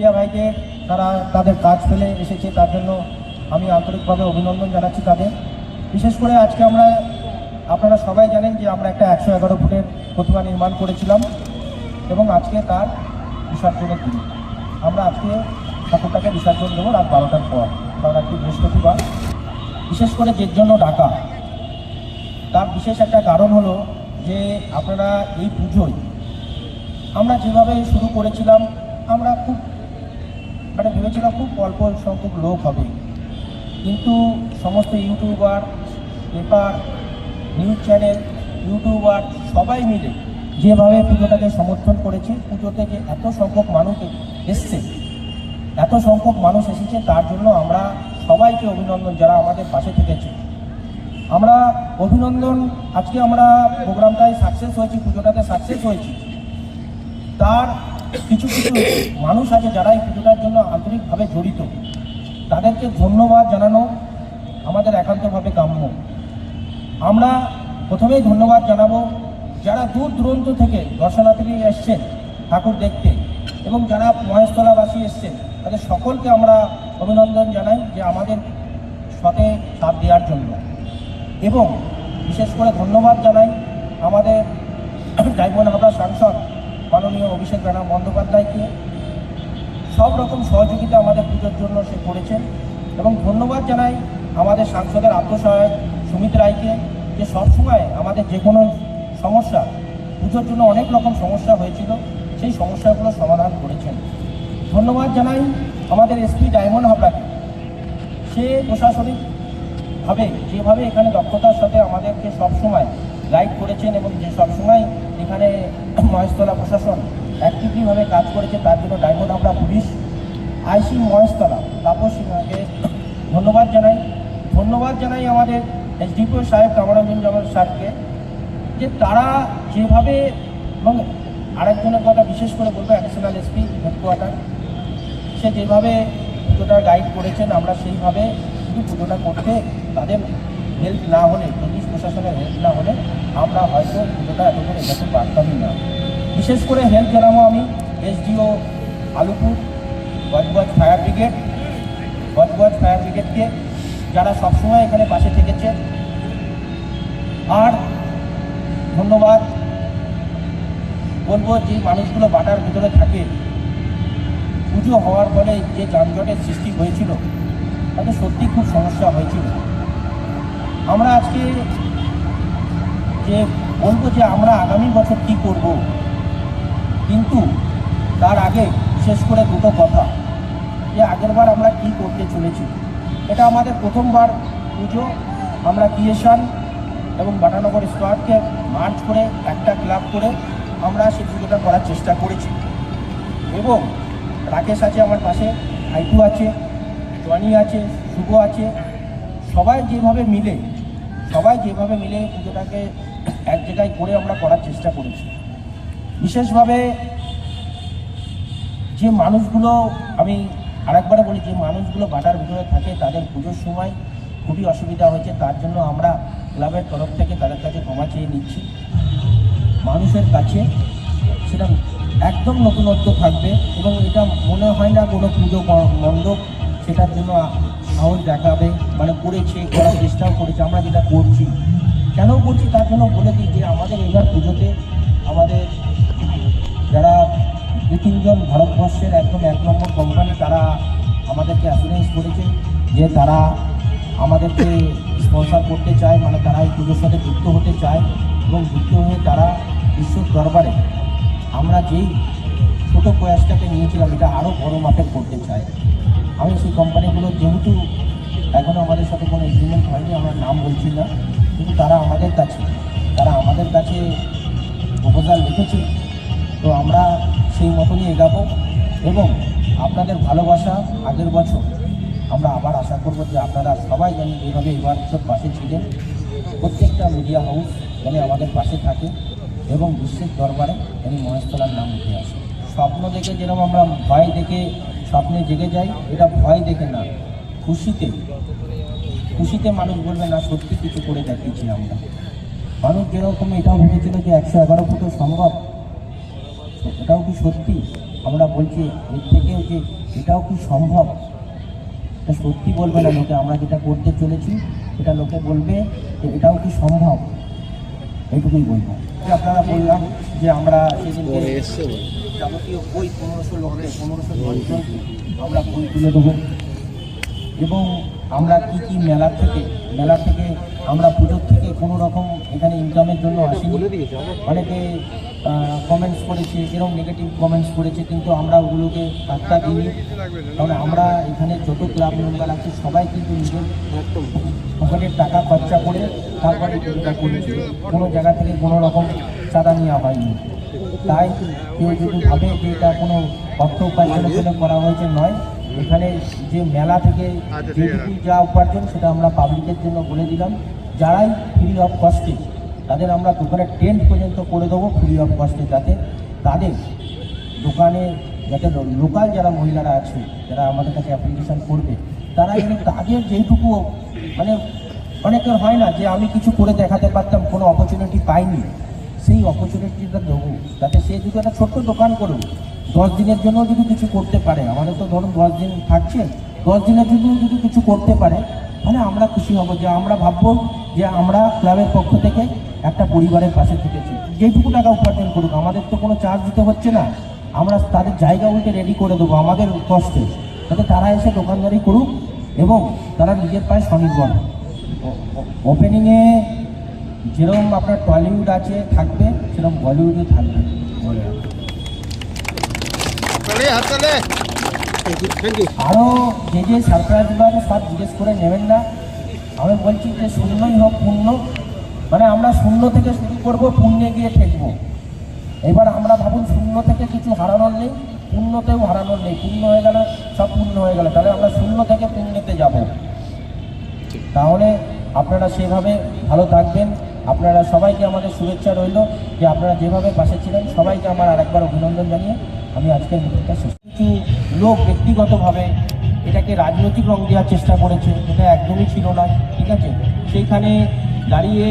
Media ভাইকে তারা তাদের কাজ ফেলে এসেছে, তার জন্য আমি আন্তরিকভাবে অভিনন্দন জানাচ্ছি তাদের। বিশেষ করে আজকে আমরা, আপনারা সবাই জানেন যে আমরা একটা একশো এগারো ফুটের প্রতিমা নির্মাণ করেছিলাম এবং আজকে তার বিসর্জনের দিন। আমরা আজকে ঠাকুরটাকে বিসর্জন দেবো রাত বারোটার পর, কারণ আজকে বৃহস্পতিবার। বিশেষ করে যে জন্য ডাকা, তার বিশেষ একটা কারণ হলো যে আপনারা এই পুজোয় আমরা যেভাবে শুরু করেছিলাম, আমরা খুব ভেবেছিলাম খুব অল্প সংখ্যক লোক হবে। কিন্তু সমস্ত YouTuber, paper, news channel, YouTuber সবাই মিলে যেভাবে পুজোটাকে সমর্থন করেছে পুজোতে যে এত সংখ্যক মানুষ এসছে, এত সংখ্যক মানুষ এসেছে, তার জন্য আমরা সবাইকে অভিনন্দন যারা আমাদের পাশে থেকেছে। আমরা অভিনন্দন, আজকে আমরা প্রোগ্রামটায় সাকসেস হয়েছি, পুজোটাতে সাকসেস হয়েছি। তার কিছু কিছু মানুষ আছে যারা এই পুজোটার জন্য আন্তরিকভাবে জড়িত। তাদেরকে ধন্যবাদ জানানো আমাদের একান্তভাবে কাম্য। আমরা প্রথমেই ধন্যবাদ জানাব যারা দূর দূরান্ত থেকে দর্শনার্থী এসছেন ঠাকুর দেখতে এবং যারা মহেশতলাবাসী এসছেন, তাদের সকলকে আমরা অভিনন্দন জানাই যে আমাদের সাথে সাথ দেওয়ার জন্য। এবং বিশেষ করে ধন্যবাদ জানাই আমাদের ডায়মন্ড হাবড়া সাংসদ মাননীয় অভিষেক রানা বন্দ্যোপাধ্যায়কে সব রকম সহযোগিতা আমাদের পুজোর জন্য সে করেছেন এবং ধন্যবাদ জানাই আমাদের সাংসদের আত্মসহায়ক সুমিত রায়কে যে সবসময় আমাদের যে কোনো সমস্যা, পুজোর জন্য অনেক রকম সমস্যা হয়েছিল, সেই সমস্যাগুলো সমাধান করেছেন। ধন্যবাদ জানাই আমাদের এসপি ডায়মন্ড হাবড়াকে। সে প্রশাসনিকভাবে যেভাবে এখানে দক্ষতার সাথে আমাদেরকে সবসময় গাইড করেছেন এবং যে সবসময় এখানে মহেশতলা প্রশাসন অ্যাক্টিভলিভাবে কাজ করেছে, তার জন্য diamond Habra police IC Maheshtala. Tapas সিনহাকে ধন্যবাদ জানাই। ধন্যবাদ জানাই আমাদের এসডিপিও সাহেব কামরাঞ্জন জামাল স্যারকে, যে তারা যেভাবে এবং আরেকজনের কথা বিশেষ করে বলব অ্যাডিশনাল এসপি হেডকোয়ার্টার সে যেভাবে পুজোটা গাইড করেছেন, আমরা সেইভাবে শুধু পুজোটা করতে তাদের হেল্প না হলে, পুলিশ প্রশাসনের হেল্প না হলে আমরা হয়তো পুজোটা এত করে এগোতে পারতামই না। বিশেষ করে হেল্প জানাব আমি, এসডিও আলুপুর, গজগজ ফায়ার ব্রিগেড, গজগজ ফায়ার ব্রিগেডকে যারা সবসময় এখানে পাশে থেকেছে। আর ধন্যবাদ, বলব যে মানুষগুলো বাটার ভিতরে থাকে, পুজো হওয়ার পরে যে যানজটের সৃষ্টি হয়েছিল, তাতে সত্যি খুব সমস্যা হয়েছিল। আমরা আজকে যে বলব যে আমরা আগামী বছর কী করব কিন্তু তার আগে বিশেষ করে দুটো কথা যে আগেরবার আমরা কি করতে চলেছি। এটা আমাদের প্রথমবার পুজো, আমরা ক্রিয়েশন এবং বাটানগর স্কোয়াডকে মার্চ করে একটা ক্লাব করে আমরা সেই পুজোটা করার চেষ্টা করেছি। এবং রাকেশ আছে আমার পাশে হাইটু আছে, জনি আছে, শুভ আছে, সবাই যেভাবে মিলে, সবাই যেভাবে মিলে পুজোটাকে এক জায়গায় করে আমরা করার চেষ্টা করেছি। বিশেষভাবে যে মানুষগুলো, আমি আরেকবারে বলি, যে মানুষগুলো বাটার ভিতরে থাকে, তাদের পুজোর সময় খুবই অসুবিধা হয়েছে। তার জন্য আমরা ক্লাবের তরফ থেকে তাদের কাছে ক্ষমা চেয়ে নিচ্ছি। মানুষের কাছে সেটা একদম নতুনত্ব থাকবে এবং এটা মনে হয় না কোনো পুজো মণ্ডপ সেটার জন্য সাহস দেখাবে মানে করেছে, করার চেষ্টাও করেছে, আমরা যেটা করছি। কেন করছি তার জন্য বলে দিই যে আমাদের এবার পুজোতে আমাদের যারা দু তিনজন ভারতবর্ষের একদম এক নম্বর কোম্পানি তারা আমাদেরকে অ্যাসুরেন্স করেছে যে তারা আমাদেরকে স্পন্সর করতে চায় মানে তারা এই পুজোর সাথে যুক্ত হতে চায় এবং যুক্ত হয়ে তারা বিশ্ব দরবারে আমরা যেই ছোটো প্রয়াসটাকে নিয়েছিলাম, এটা আরও বড় মাপের করতে চাই। আমি সেই কোম্পানিগুলো যেহেতু এখনও আমাদের সাথে কোনো এগ্রিমেন্ট হয়নি, আমরা নাম বলছি না, কিন্তু তারা আমাদের কাছে, তারা আমাদের কাছে প্রপোজাল লিখেছে। তো আমরা সেই মতনই এগাবো এবং আপনাদের ভালোবাসা আগের বছর। আমরা আবার আশা করব যে আপনারা সবাই যেন এইভাবে এবার সব পাশে ছিলেন। প্রত্যেকটা মিডিয়া হাউস যেন আমাদের পাশে থাকে এবং বিশ্বের দরবারে যেন মহেশতলার নাম উঠে আসে। স্বপ্ন দেখে যেরকম আমরা ভয় দেখে স্বপ্নে জেগে যাই, এটা ভয় দেখে না, খুশিতে। খুশিতে মানুষ বলবে, না, সত্যি কিছু করে দেখিয়েছি আমরা। মানুষ যেরকম এটাও ভেবেছিল যে একশো এগারো ফুটও সম্ভব এটাও কি সত্যি? আমরা বলছি এর থেকেও যে এটাও কি সম্ভব? এটা সত্যি বলবে না লোকে আমরা যেটা করতে চলেছি সেটা লোকে বলবে যে এটাও কি সম্ভব? এইটুকুই বলব। আপনারা বললাম যে আমরা সেদিনকে যাবতীয় বই পনেরোশো পনেরোশো আমরা বই তুলে দেবো। এবং আমরা কি কি মেলা থেকে মেলা থেকে আমরা পুজোর থেকে কোনো রকম এখানে ইনকামের জন্য আসিনি। অনেকে কমেন্টস করেছে এরকম নেগেটিভ কমেন্টস করেছে কিন্তু আমরা ওগুলোকে পাত্তা দিইনি। কারণ আমরা এখানে যত ক্লাব মেম্বার আছে সবাই কিন্তু নিজের পকেটের টাকা খরচা করে তারপরে পুজোটা করেছি। কোনো জায়গা থেকে কোনো রকম চাঁদা নেওয়া হয়নি। তাই কেউ যদি ভাবে যে এটা কোনো অর্থ উপার্জনের জন্য করা হয়েছে নয়। এখানে যে মেলা থেকে যেটুকু যা উপার্জন সেটা আমরা পাবলিকের জন্য বলে দিলাম। যারাই ফ্রি অফ কস্টে তাদের আমরা দোকানে টেন্ট পর্যন্ত করে দেবো ফ্রি অফ কস্টে যাতে তাদের দোকানে যাতে লোকাল যারা মহিলারা আছে, যারা আমাদের কাছে অ্যাপ্লিকেশন করবে, তারা যেন তাদের যেটুকু মানে অনেকের হয় না যে আমি কিছু করে দেখাতে পারতাম, কোনো অপরচুনিটি পাইনি। সেই অপরচুনিটিটা দেবো, যাতে সে যদি একটা ছোট্ট দোকান করুক, দশ দিনের জন্য যদি কিছু করতে পারে, আমাদের তো ধরুন দশ দিন থাকছে, দশ দিনের জন্য যদি কিছু করতে পারে, তাহলে আমরা খুশি হব যে আমরা ভাববো যে আমরা ক্লাবের পক্ষ থেকে একটা পরিবারের পাশে থেকেছি। যেটুকু টাকা উপার্জন করুক আমাদের তো কোনো চার্জ দিতে হচ্ছে না। আমরা তাদের জায়গা উল্টে রেডি করে দেবো আমাদের কষ্টে। যাতে তারা এসে দোকানদারি করুক এবং তারা নিজের পায়ে স্বনির্ভর ওপেনিংয়ে যেরকম আপনার টলিউড আছে থাকবে সেরকম বলিউডও থাকবে। আরও যে যে সারপ্রাইজগুলো আছে সব জিজ্ঞেস করে নেবেন না। আমি বলছি যে শূন্যই হোক পূর্ণ। মানে আমরা শূন্য থেকে শুরু করব, পুণ্যে গিয়ে ঠেকবো। এবার আমরা ভাবুন, শূন্য থেকে কিছু হারানোর নেই, পুণ্যতেও হারানোর নেই পূর্ণ হয়ে গেলে সব পূর্ণ হয়ে গেলে। তাহলে আমরা শূন্য থেকে পুণ্যতে যাব। তাহলে আপনারা সেভাবে ভালো থাকবেন। আপনারা সবাইকে আমাদের শুভেচ্ছা রইল যে আপনারা যেভাবে পাশে ছিলেন, সবাইকে আমার আরেকবার অভিনন্দন জানিয়ে আমি আজকের মিটিংটা শেষ কিছু লোক ব্যক্তিগতভাবে এটাকে রাজনৈতিক রং দেওয়ার চেষ্টা করেছে, এটা একদমই ছিল না, ঠিক আছে? সেইখানে দাঁড়িয়ে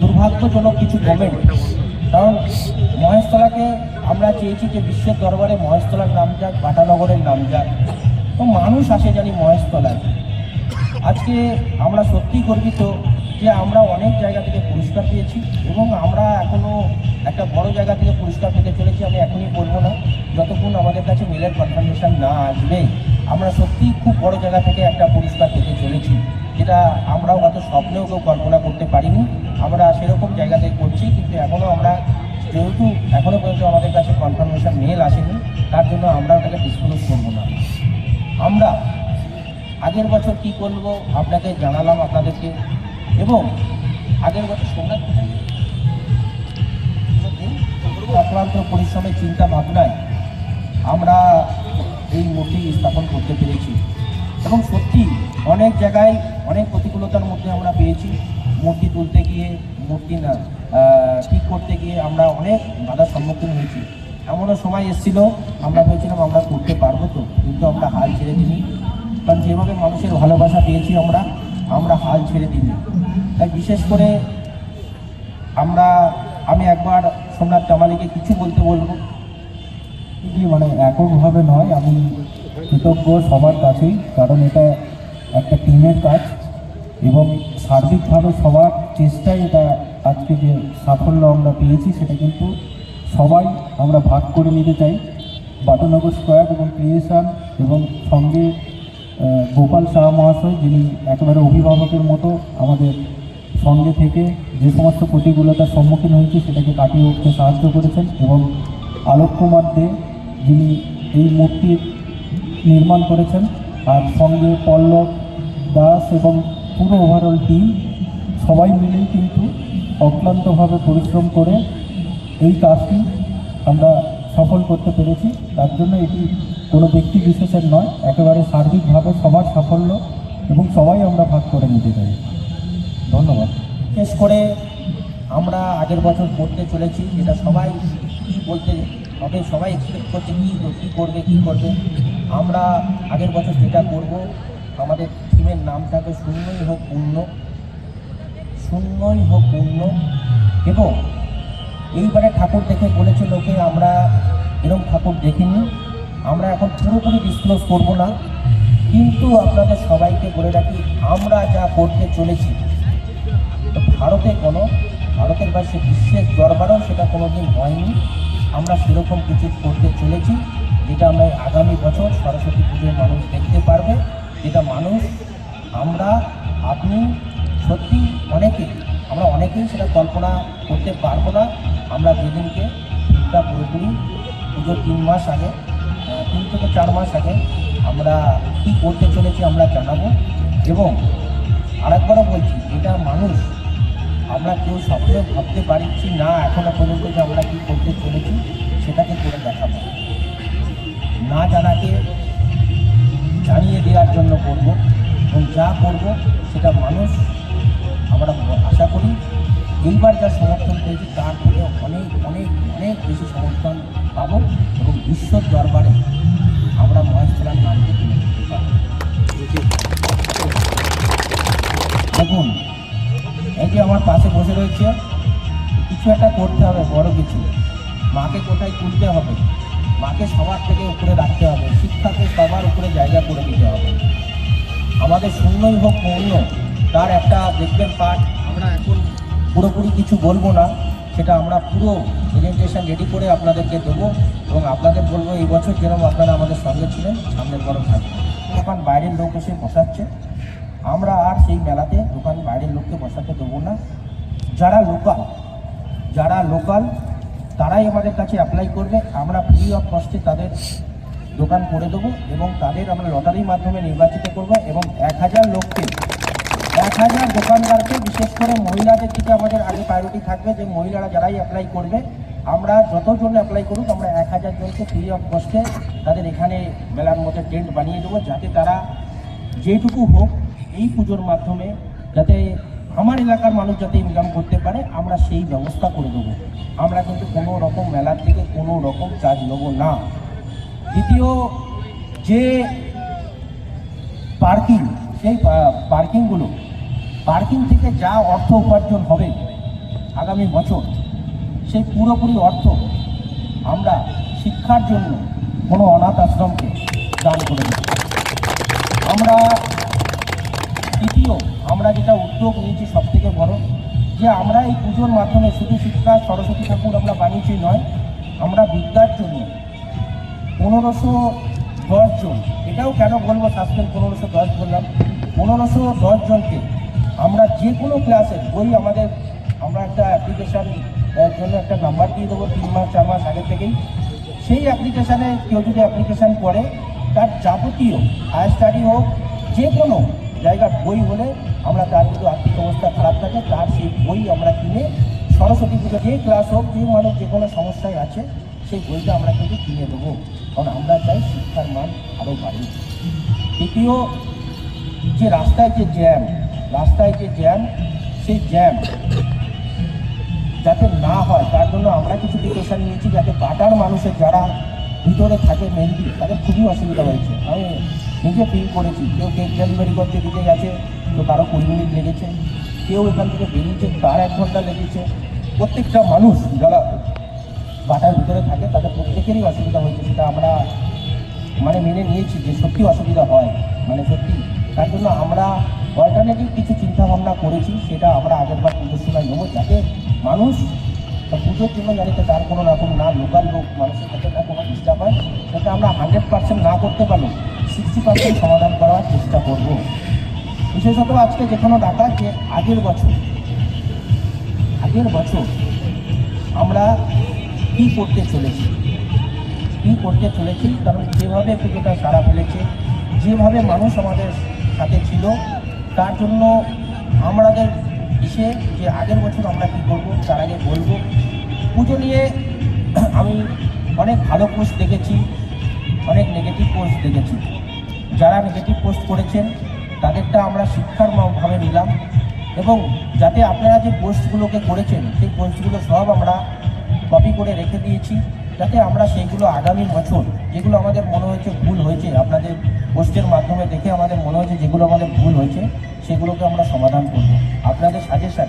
দুর্ভাগ্যজনক কিছু কমেন্ট কারণ মহেশতলাকে আমরা চেয়েছি যে বিশ্বের দরবারে মহেশতলার নাম যাক, বাটানগরের নাম যাক। তো মানুষ আসে জানি মহেশতলায়। আজকে আমরা সত্যিই গর্বিত যে আমরা অনেক জায়গা থেকে পুরস্কার পেয়েছি এবং আমরা এখনও একটা বড় জায়গা থেকে পুরস্কার পেতে চলেছি, আমি এখনই বলব না। যতক্ষণ আমাদের কাছে মেলের কনফার্মেশন না আসবে আমরা সত্যিই খুব বড় জায়গা থেকে একটা পুরস্কার পেতে চলেছি। যেটা আমরাও হয়তো স্বপ্নেও কেউ কল্পনা করতে পারিনি, আমরা সেরকম জায়গাতে করছি, কিন্তু এখনও আমরা যেহেতু এখনও পর্যন্ত আমাদের কাছে কনফার্মেশন মেল আসেনি, তার জন্য আমরা ওটাকে ডিসক্লোজ করব না। আমরা আগের বছর কি করব আপনাকে জানালাম আপনাদেরকে, এবং আগের বছর সোমনাথ অক্লান্ত পরিশ্রমের চিন্তা ভাবনায় আমরা এই মূর্তি স্থাপন করতে পেরেছি। এবং সত্যি অনেক জায়গায় অনেক প্রতিকূলতার মধ্যে আমরা পেয়েছি। মূর্তি তুলতে গিয়ে, মূর্তি না ঠিক করতে গিয়ে আমরা অনেক বাধার সম্মুখীন হয়েছি। এমনও সময় এসেছিল, আমরা ভেবেছিলাম আমরা করতে পারব তো, কিন্তু আমরা হাল ছেড়ে দিই কারণ যেভাবে মানুষের ভালোবাসা পেয়েছি আমরা আমরা হাল ছেড়ে দিই তাই বিশেষ করে আমরা, আমি একবার সোমনাথ কামালিকে কিছু বলতে বলব। মানে এককভাবে নয়, আমি কৃতজ্ঞ সবার কাছেই, কারণ এটা একটা টিমের কাজ এবং সার্বিকভাবে সবার চেষ্টায় এটা আজকে যে সাফল্য আমরা পেয়েছি সেটা কিন্তু সবাই আমরা ভাগ করে নিতে চাই। বাটনগর স্কোয়ার এবং ক্রিয়েশন এবং সঙ্গে গোপাল শাহ মহাশয় যিনি একেবারে অভিভাবকের মতো আমাদের সঙ্গে থেকে যে সমস্ত প্রতিকূলতার সম্মুখীন হয়েছে সেটাকে কাটিয়ে উঠতে সাহায্য করেছেন এবং আলোক কুমার দে যিনি এই মূর্তির নির্মাণ করেছেন। আর সঙ্গে পল্লব দাস এবং পুরো ওভারঅল টিম সবাই মিলেই কিন্তু অক্লান্তভাবে পরিশ্রম করে এই কাজটি আমরা সফল করতে পেরেছি। তার জন্য এটি কোনো ব্যক্তি বিশেষের নয়, একেবারে সার্বিকভাবে সবার সাফল্য এবং সবাই আমরা ভাগ করে নিতে চাই। ধন্যবাদ। বিশেষ করে আমরা আগের বছর করতে চলেছি যেটা সবাই বলতে হবে, সবাই এক্সপেক্ট করছে কী কী করবে কী করবে। আমরা আগের বছর যেটা করব আমাদের টিমের নাম থাকবে শূন্যই হোক পূর্ণ, শূন্যই হোক পূর্ণ। এবং এইবারে ঠাকুর দেখে বলেছে লোকে, আমরা এরকম ঠাকুর দেখিনি। আমরা এখন পুরোপুরি ডিসক্লোজ করব না। কিন্তু আপনাদের সবাইকে বলে রাখি, আমরা যা করতে চলেছি ভারতে কোনো, ভারতের বাইরে বিশ্বের দরবারও সেটা কোনো দিন হয়নি। আমরা সেরকম কিছু করতে চলেছি, যেটা আমরা আগামী বছর সরস্বতী পুজোয় মানুষ দেখতে পারবে। যেটা মানুষ, আমরা, আপনি, সত্যি অনেকে আমরা অনেকেই সেটা কল্পনা করতে পারব না। আমরা যেদিনকে দিনটা পুরোপুরি পুজোর তিন মাস আগে তিন থেকে চার মাস আগে আমরা কী করতে চলেছি আমরা জানাব। এবং আরেকবারও বলছি, যেটা মানুষ, আমরা কেউ স্বপ্নে ভাবতে পারছি না এখনও পর্যন্ত যে আমরা কী পাশে বসে রয়েছে, কিছু একটা করতে হবে, বড় কিছু মাকে কোথায় তুলতে হবে? মাকে সবার থেকে উপরে রাখতে হবে, শিক্ষাকে সবার উপরে জায়গা করে দিতে হবে। আমাদের শূন্যই হোক পূর্ণ তার একটা দেখবেন পাঠ আমরা এখন পুরোপুরি কিছু বলব না, সেটা আমরা পুরো প্রেজেন্টেশন রেডি করে আপনাদেরকে দেবো এবং আপনাদের বলব, এই বছর যেরকম আপনারা আমাদের সঙ্গে ছিলেন, সামনের বড় থাকবে। এখন বাইরের লোক এসে বসাচ্ছে। আমরা আর সেই মেলাতে দোকান বাইরের লোককে বসাতে দেবো না যারা লোকাল যারা লোকাল তারাই আমাদের কাছে অ্যাপ্লাই করবে। আমরা ফ্রি অফ কস্টে তাদের দোকান করে দেবো এবং তাদের আমরা লটারির মাধ্যমে নির্বাচিত করব এবং এক হাজার লোককে, এক হাজার দোকানদারকে, বিশেষ করে মহিলাদের থেকে আমাদের আগে প্রায়োরিটি থাকবে যে মহিলারা যারাই অ্যাপ্লাই করবে, আমরা যতজন অ্যাপ্লাই করুক, আমরা এক হাজার জনকে ফ্রি অফ কস্টে তাদের এখানে মেলার মধ্যে টেন্ট বানিয়ে দেবো যাতে তারা যেটুকু হোক এই পুজোর মাধ্যমে যাতে আমার এলাকার মানুষ যাতে ইনকাম করতে পারে, আমরা সেই ব্যবস্থা করে দেবো। আমরা কিন্তু কোনো রকম মেলার থেকে কোনো রকম চার্জ নেব না। দ্বিতীয়, যে পার্কিং, সেই পার্কিংগুলো, পার্কিং থেকে যা অর্থ উপার্জন হবে আগামী বছর, সেই পুরোপুরি অর্থ আমরা শিক্ষার জন্য কোনো অনাথ আশ্রমকে দান করে দেব। আমরা আমরা যেটা উদ্যোগ নিয়েছি সব থেকে বড়, যে আমরা এই পুজোর মাধ্যমে শুধু শিক্ষা, সরস্বতী ঠাকুর আমরা বানিয়েছি নয়, আমরা বিদ্যার জন্য পনেরোশো দশ জন, এটাও কেন বলব সাসপেন্ড পনেরোশো দশ বললাম, পনেরোশো দশ জনকে আমরা যে কোনো ক্লাসের বই আমাদের, আমরা একটা অ্যাপ্লিকেশান জন্য একটা নাম্বার দিয়ে দেবো তিন মাস, চার মাস আগে থেকেই। সেই অ্যাপ্লিকেশানে কেউ যদি অ্যাপ্লিকেশান করে, তার যাবতীয় হায়ার স্টাডি হোক, যে কোনো জায়গার বই হলে আমরা তার যদি আর্থিক অবস্থা খারাপ থাকে, তার সেই বই আমরা কিনে সরস্বতী পুজো যে ক্লাস হোক, যে মানুষ যে কোনো সমস্যায় আছে, সেই বইটা আমরা কিন্তু কিনে দেবো। কারণ আমরা চাই শিক্ষার মান আরও বাড়ি তৃতীয় যে রাস্তায় যে জ্যাম, রাস্তায় যে জ্যাম, সেই জ্যাম যাতে না হয়, তার জন্য আমরা কিছু প্রিকশন নিয়েছি যাতে বাটার মানুষের যারা ভিতরে থাকে মেনলি তাদের খুবই অসুবিধা হয়েছে। আমি নিজে ফিল করেছি, কেউ কেক ডেলিভারি করতে দিতে গেছে তো কারও কুড়ি মিনিট লেগেছে। কেউ এখান থেকে বেরিয়েছে তার এক ঘণ্টা লেগেছে। প্রত্যেকটা মানুষ যারা বাটার ভিতরে থাকে, তাদের প্রত্যেকেরই অসুবিধা হয়েছে, সেটা আমরা মানে মেনে নিয়েছি যে সত্যি অসুবিধা হয়। মানে সত্যি। তার জন্য আমরা অল্টারনেটিভ কিছু চিন্তা ভাবনা করেছি, সেটা আমরা আগেরবার পুজোর সময় নেব, যাতে মানুষ পুজোর জন্য যাতে তার কোনো রকম না লোকাল লোক, মানুষের কাছে না কোনো ডিস্টার্ব হয়, সেটা আমরা হান্ড্রেড পার্সেন্ট না করতে পারলেও সিক্সটি পার্সেন্ট সমাধান করার চেষ্টা করব। বিশেষত আজকে যেখানে ডাকা যে আগের বছর আগের বছর আমরা কী করতে চলেছি? কী করতে চলেছি? কারণ যেভাবে পুজোটা সারা ফেলেছে, যেভাবে মানুষ আমাদের সাথে ছিল, তার জন্য আমাদের ইসে যে আগের বছর আমরা কী করব, তার আগে বলব। পুজো নিয়ে আমি অনেক ভালো পোস্ট দেখেছি, অনেক নেগেটিভ পোস্ট দেখেছি। যারা নেগেটিভ পোস্ট করেছেন তাদেরটা আমরা শিক্ষার ভাবে নিলাম এবং যাতে আপনারা যে পোস্টগুলোকে করেছেন, সেই পোস্টগুলো সব আমরা কপি করে রেখে দিয়েছি, যাতে আমরা সেইগুলো আগামী বছর যেগুলো আমাদের মনে হয়েছে ভুল হয়েছে, আপনাদের পোস্টের মাধ্যমে দেখে আমাদের মনে হয়েছে যেগুলো আমাদের ভুল হয়েছে, সেগুলোকে আমরা সমাধান করব। আপনাদের সাজেশন